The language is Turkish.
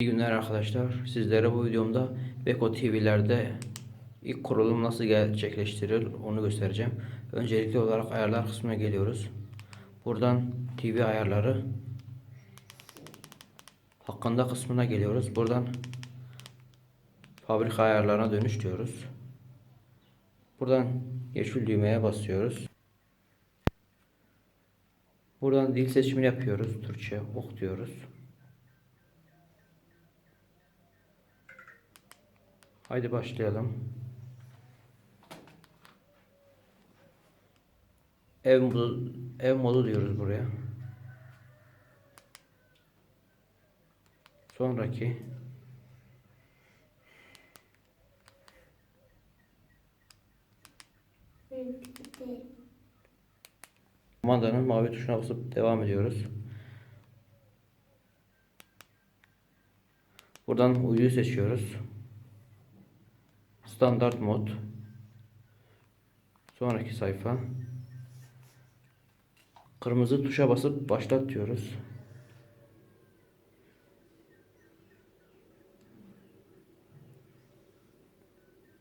İyi günler arkadaşlar. Sizlere bu videomda Beko TV'lerde ilk kurulum nasıl gerçekleştirilir onu göstereceğim. Öncelikli olarak ayarlar kısmına geliyoruz. Buradan TV ayarları hakkında kısmına geliyoruz. Buradan fabrika ayarlarına dönüş diyoruz. Buradan yeşil düğmeye basıyoruz. Buradan dil seçimini yapıyoruz. Türkçe ok diyoruz. Haydi başlayalım. Ev modu, ev modu diyoruz buraya. Sonraki kumandanın mavi tuşuna basıp devam ediyoruz. Buradan uyduyu seçiyoruz. Standart mod. Sonraki sayfa. Kırmızı tuşa basıp başlat diyoruz.